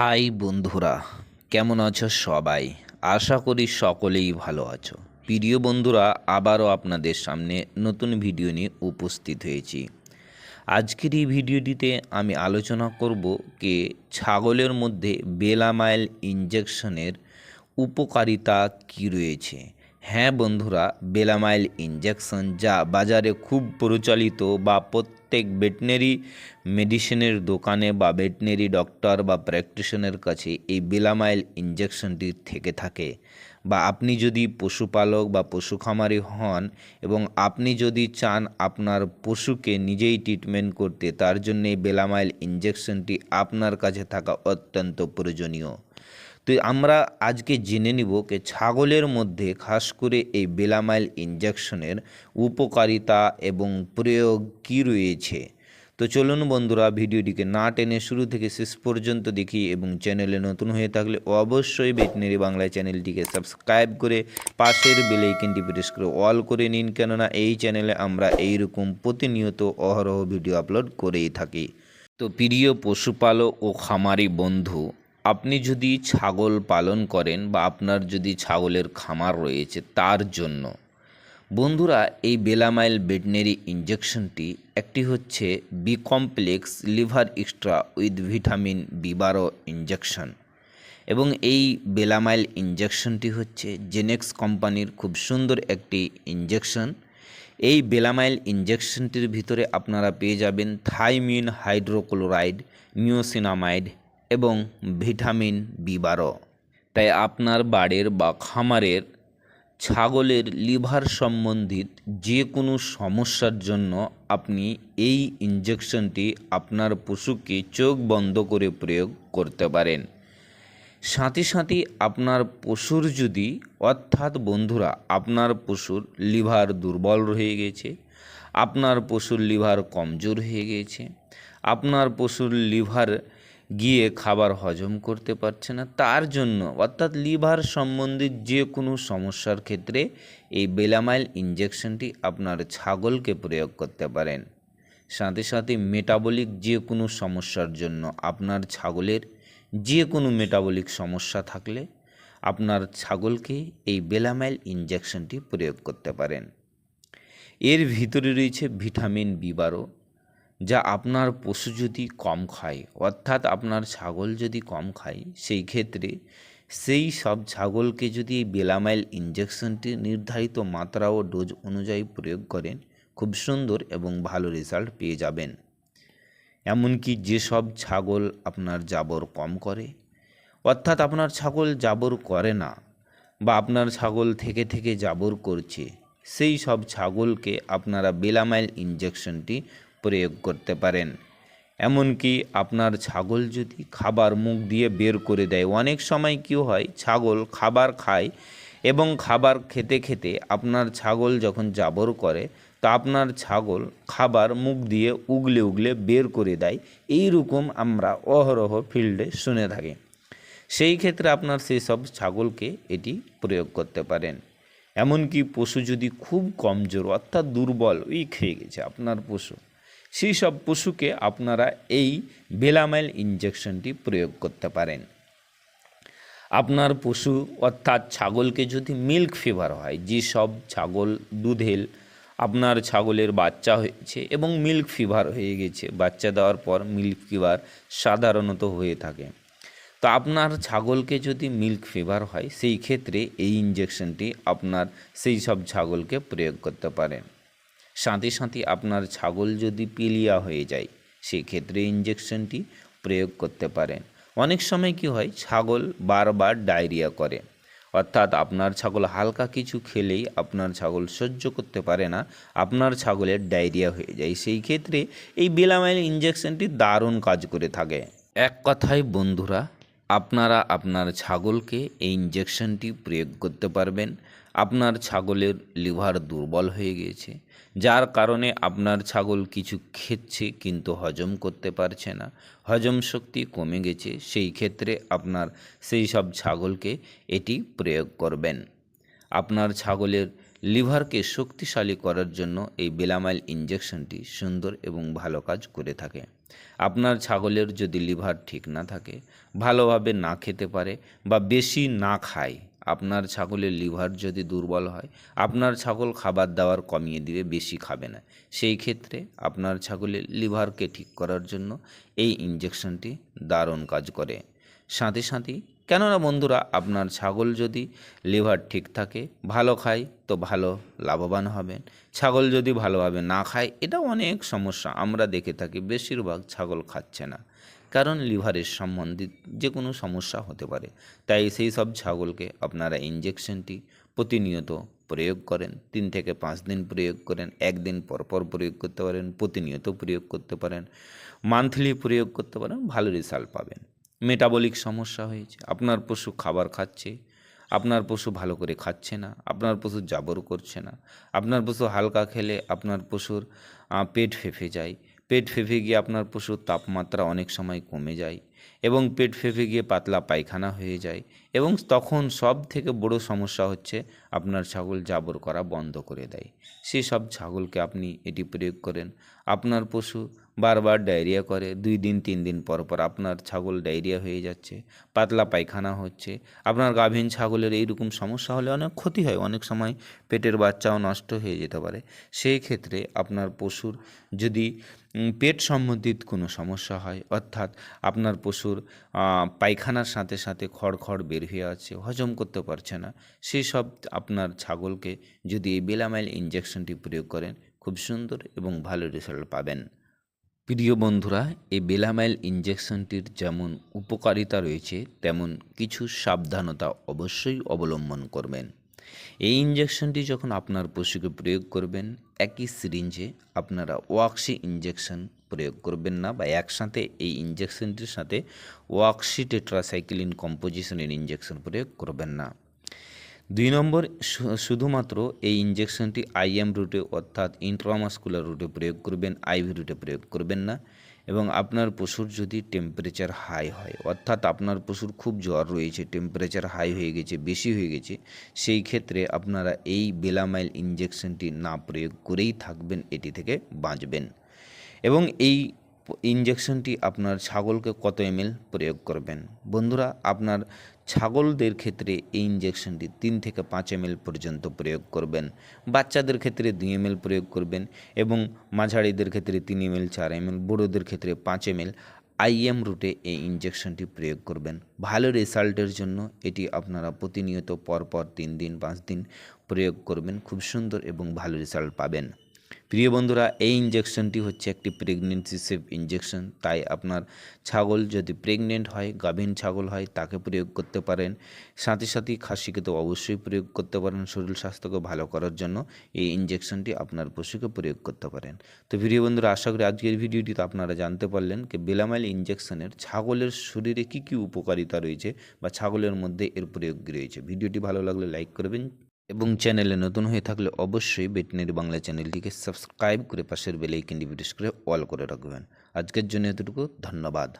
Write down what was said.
High বন্ধুরা, কেমন আছো সবাই? আশা করি সকলেই ভালো আছো। প্রিয় বন্ধুরা, আবারও আপনাদের সামনে নতুন ভিডিও নিয়ে উপস্থিত হয়েছি। আজকের এই ভিডিওটিতে আমি আলোচনা করব কে ছাগলের মধ্যে বেলামাইল ইঞ্জেকশনের উপকারিতা কী রয়েছে। হ্যাঁ বন্ধুরা, বেলামাইল ইঞ্জেকশন যা বাজারে খুব প্রচলিত বা প্রত্যেক ভেটেনারি মেডিসিনের দোকানে বা ভেটেনারি ডক্টর বা প্র্যাকটিশনের কাছে এই বেলামাইল ইঞ্জেকশনটি থেকে থাকে। বা আপনি যদি পশুপালক বা পশু খামারি হন এবং আপনি যদি চান আপনার পশুকে নিজেই ট্রিটমেন্ট করতে, তার জন্য বেলামাইল ইঞ্জেকশনটি আপনার কাছে থাকা অত্যন্ত প্রয়োজনীয়। তো আমরা আজকে জেনে নিব যে ছাগলের মধ্যে খাস করে এই বেলামাইল ইঞ্জেকশনের উপকারিতা এবং প্রয়োগ কী রয়েছে। তো চলুন বন্ধুরা, ভিডিওটিকে না টেনে শুরু থেকে শেষ পর্যন্ত দেখি এবং চ্যানেলে নতুন হয়ে থাকলে অবশ্যই ভেটেনারি বাংলা চ্যানেলটিকে সাবস্ক্রাইব করে পাশের বেলাইকনটি প্রেস করে অল করে নিন, কেননা এই চ্যানেলে আমরা এইরকম প্রতিনিয়ত অহরহ ভিডিও আপলোড করেই থাকি। তো প্রিয় পশুপালক ও খামারি বন্ধু আপনি যদি ছাগল পালন করেন বা আপনার যদি ছাগলের খামার রয়েছে তার জন্য, বন্ধুরা, এই বেলামাইল ভেটেনারি ইঞ্জেকশনটি একটি হচ্ছে B complex liver extra with vitamin B বারো ইঞ্জেকশন এবং এই বেলামাইল ইঞ্জেকশনটি হচ্ছে জেনেক্স কোম্পানির খুব সুন্দর একটি ইঞ্জেকশন এই বেলামাইল ইঞ্জেকশনটির ভিতরে আপনারা পেয়ে যাবেন থাইমিন হাইড্রোক্লোরাইড, নিওসিনামাইড এবং ভিটামিন বি বারো। তাই আপনার বাড়ির বা খামারের ছাগলের লিভার সম্বন্ধিত যে কোনো সমস্যার জন্য আপনি এই ইঞ্জেকশনটি আপনার পশুকে চোখ বন্ধ করে প্রয়োগ করতে পারেন। সাথে সাথে আপনার পশুর যদি, অর্থাৎ বন্ধুরা, আপনার পশুর লিভার দুর্বল হয়ে গেছে, আপনার পশুর লিভার কমজোর হয়ে গেছে, আপনার পশুর লিভার গিয়ে খাবার হজম করতে পারছে না। তার জন্য, অর্থাৎ লিভার সম্বন্ধিত যে কোনো সমস্যার ক্ষেত্রে এই বেলামাইল ইঞ্জেকশনটি আপনার ছাগলকে প্রয়োগ করতে পারেন। সাথে সাথে মেটাবলিক যে কোনো সমস্যার জন্য আপনার ছাগলের যে কোনো মেটাবলিক সমস্যা থাকলে আপনার ছাগলকে এই বেলামাইল ইঞ্জেকশনটি প্রয়োগ করতে পারেন। এর ভিতরে রয়েছে ভিটামিন বি বারো যা আপনার পশু যদি কম খায়, অর্থাৎ আপনার ছাগল যদি কম খায়, সেই ক্ষেত্রে সেই সব ছাগলকে যদি বেলামাইল ইঞ্জেকশনটি নির্ধারিত মাত্রা ও ডোজ অনুযায়ী প্রয়োগ করেন, খুব সুন্দর এবং ভালো রেজাল্ট পেয়ে যাবেন। এমনকি যেসব ছাগল আপনার জাবর কম করে, অর্থাৎ আপনার ছাগল জাবর করে না বা আপনার ছাগল থেকে থেকে জাবর করছে, সেই সব ছাগলকে আপনারা বেলামাইল ইঞ্জেকশনটি প্রয়োগ করতে পারেন। এমনকি আপনার ছাগল যদি খাবার মুখ দিয়ে বের করে দেয়, অনেক সময় কী হয়, ছাগল খাবার খায় এবং খাবার খেতে খেতে আপনার ছাগল যখন জাবর করে, তা আপনার ছাগল খাবার মুখ দিয়ে উগলে উগলে বের করে দেয়। এই রকম আমরা অহরহ ফিল্ডে শুনে থাকি। সেই ক্ষেত্রে আপনার সেই সব ছাগলকে এটি প্রয়োগ করতে পারেন। এমনকি পশু যদি খুব কমজোর, অর্থাৎ দুর্বল উইক হয়ে গেছে আপনার পশু। সেই সব পশুকে আপনারা এই বেলামাইল ইঞ্জেকশনটি প্রয়োগ করতে পারেন। আপনার পশু অর্থাৎ ছাগলকে যদি মিল্ক ফিভার হয় যেসব ছাগল দুধেল, আপনার ছাগলের বাচ্চা হয়েছে এবং মিল্ক ফিভার হয়ে গেছে, বাচ্চা দেওয়ার পর মিল্ক ফিভার সাধারণত হয়ে থাকে। তো আপনার ছাগলকে যদি মিল্ক ফিভার হয়, সেই ক্ষেত্রে এই ইঞ্জেকশনটি আপনার সেই সব ছাগলকে প্রয়োগ করতে পারেন। সাথে সাথে আপনার ছাগল যদি পিলিয়া হয়ে যায় সেই ক্ষেত্রে ইঞ্জেকশনটি প্রয়োগ করতে পারেন। অনেক সময় কি হয়, ছাগল বারবার ডায়রিয়া করে। অর্থাৎ আপনার ছাগল হালকা কিছু খেলেই আপনার ছাগল সহ্য করতে পারে না, আপনার ছাগলের ডায়রিয়া হয়ে যায়। সেই ক্ষেত্রে এই বেলামাইল ইঞ্জেকশনটি দারুণ কাজ করে থাকে। এক কথায় বন্ধুরা, আপনারা আপনার ছাগলকে এই ইঞ্জেকশনটি প্রয়োগ করতে পারবেন। আপনার ছাগলের লিভার দুর্বল হয়ে গিয়েছে, যার কারণে আপনার ছাগল কিছু খেচ্ছে কিন্তু হজম করতে পারছে না। হজম শক্তি কমে গেছে, সেই ক্ষেত্রে আপনার সেই সব ছাগলকে এটি প্রয়োগ করবেন। আপনার ছাগলের লিভারকে শক্তিশালী করার জন্য এই বেলামাইল ইঞ্জেকশনটি সুন্দর এবং ভালো কাজ করে থাকে। আপনার ছাগলের যদি লিভার ঠিক না থাকে, ভালোভাবে না খেতে পারে বা বেশি না খায় আপনার ছাগলের লিভার যদি দুর্বল হয়, আপনার ছাগল খাবার দাবার কমিয়ে দিবে, বেশি খাবে না। সেই ক্ষেত্রে আপনার ছাগলের লিভারকে ঠিক করার জন্য এই ইঞ্জেকশনটি দারুণ কাজ করে। সাথে সাথেই কেননা বন্ধুরা, আপনার ছাগল যদি লিভার ঠিক থাকে, ভালো খায়, তো ভালো লাভবান হবেন। ছাগল যদি ভালোভাবে না খায় এটা অনেক সমস্যা। আমরা দেখে থাকি, বেশিরভাগ ছাগল খাচ্ছে না। কারণ লিভারের সম্বন্ধিত যে কোনো সমস্যা হতে পারে। তাই সেই সব ছাগলকে আপনারা ইঞ্জেকশনটি প্রতিনিয়ত প্রয়োগ করেন। তিন থেকে পাঁচ দিন প্রয়োগ করেন, একদিন পর পর প্রয়োগ করতে পারেন, প্রতিনিয়ত প্রয়োগ করতে পারেন মান্থলি প্রয়োগ করতে পারেন, ভালো রেজাল্ট পাবেন। মেটাবলিক সমস্যা হয়েছে, আপনার পশু খাবার খাচ্ছে, আপনার পশু ভালো করে খাচ্ছে না, আপনার পশু জাবর করছে না, আপনার পশু হালকা খেলে আপনার পশুর পেট ফেঁপে যায় পেট ফেঁপে গিয়ে আপনার পশুর তাপমাত্রা অনেক সময় কমে যায় এবং পেট ফেঁপে গিয়ে পাতলা পায়খানা হয়ে যায় এবং তখন সব থেকে বড় সমস্যা হচ্ছে আপনার ছাগল জাবর করা বন্ধ করে দেয়। সেই সব ছাগলকে আপনি এটি প্রয়োগ করেন। আপনার পশু বারবার ডায়রিয়া করে, দুই দিন, তিন দিন পর পর আপনার ছাগল ডায়রিয়া হয়ে যাচ্ছে, পাতলা পায়খানা হচ্ছে। আপনার গাভীন ছাগলের এইরকম সমস্যা হলে অনেক ক্ষতি হয়, অনেক সময় পেটের বাচ্চাও নষ্ট হয়ে যেতে পারে। সেই ক্ষেত্রে আপনার পশুর যদি পেট সম্বন্ধিত কোনো সমস্যা হয়? অর্থাৎ আপনার পশুর পায়খানার সাথে সাথে খড়খড় বের হয়ে আছে, হজম করতে পারছে না, সেই সব আপনার ছাগলকে যদি এই বেলামাইল ইঞ্জেকশনটি প্রয়োগ করেন, খুব সুন্দর এবং ভালো রেজাল্ট পাবেন। প্রিয় বন্ধুরা, এই বেলামাইল ইঞ্জেকশনটির যেমন উপকারিতা রয়েছে, তেমন কিছু সাবধানতা অবশ্যই অবলম্বন করবেন। এই ইঞ্জেকশনটি যখন আপনার পশুকে প্রয়োগ করবেন, একই সিরিঞ্জে আপনারা ওয়াক্সি ইঞ্জেকশন প্রয়োগ করবেন না বা একসাথে এই ইঞ্জেকশনটির সাথে ওয়াক্সি টেট্রাসাইক্লিন কম্পোজিশনের ইঞ্জেকশন প্রয়োগ করবেন না। দুই নম্বর শুধুমাত্র এই ইঞ্জেকশনটি আইএম রুটে অর্থাৎ ইন্ট্রামাস্কুলার রুটে প্রয়োগ করবেন আইভি রুটে প্রয়োগ করবেন না। এবং আপনার পশুর যদি টেম্পারেচার হাই হয়, অর্থাৎ আপনার পশুর খুব জ্বর রয়েছে টেম্পারেচার হাই হয়ে গেছে, বেশি হয়ে গেছে, সেই ক্ষেত্রে আপনারা এই বেলামাইল ইঞ্জেকশনটি না প্রয়োগ করেই থাকবেন, এটি থেকে বাঁচবেন। এবং এই ইঞ্জেকশনটি আপনার ছাগলকে কত এমএল প্রয়োগ করবেন? বন্ধুরা, আপনার ছাগলদের ক্ষেত্রে এই ইঞ্জেকশনটি তিন থেকে পাঁচ এমএল পর্যন্ত প্রয়োগ করবেন। বাচ্চাদের ক্ষেত্রে দুই এমএল প্রয়োগ করবেন এবং মাঝারিদের ক্ষেত্রে তিন এমএল চার এমএল বড়োদের ক্ষেত্রে পাঁচ এমএল আইএম রুটে এই ইঞ্জেকশনটি প্রয়োগ করবেন। ভালো রেজাল্টের জন্য এটি আপনারা প্রতিনিয়ত পরপর তিন দিন, পাঁচ দিন প্রয়োগ করবেন। খুব সুন্দর এবং ভালো রেজাল্ট পাবেন। প্রিয় বন্ধুরা, এই ইঞ্জেকশনটি হচ্ছে একটি প্রেগনেন্সি সেফ ইঞ্জেকশন তাই আপনার ছাগল যদি প্রেগনেন্ট হয় গাভীন ছাগল হয়, তাকে প্রয়োগ করতে পারেন। সাথে সাথে খাসিকে তো অবশ্যই প্রয়োগ করতে পারেন শরীর স্বাস্থ্যকে ভালো করার জন্য। এই ইঞ্জেকশনটি আপনার পশুকে প্রয়োগ করতে পারেন। তো প্রিয় বন্ধুরা, আশা করি আজকের ভিডিওটিতে আপনারা জানতে পারলেন যে বেলামাইল ইঞ্জেকশনের ছাগলের শরীরে কী কী উপকারিতা রয়েছে বা ছাগলের মধ্যে এর প্রয়োগ রয়েছে। ভিডিওটি ভালো লাগলে লাইক করবেন এবং চ্যানেলে নতুন হয়ে থাকলে অবশ্যই বেটনারি বাংলা চ্যানেলটিকে সাবস্ক্রাইব করে পাশের বেলাইকিনটি প্রেস করে অল করে রাখবেন। আজকের জন্য এতটুকু। ধন্যবাদ।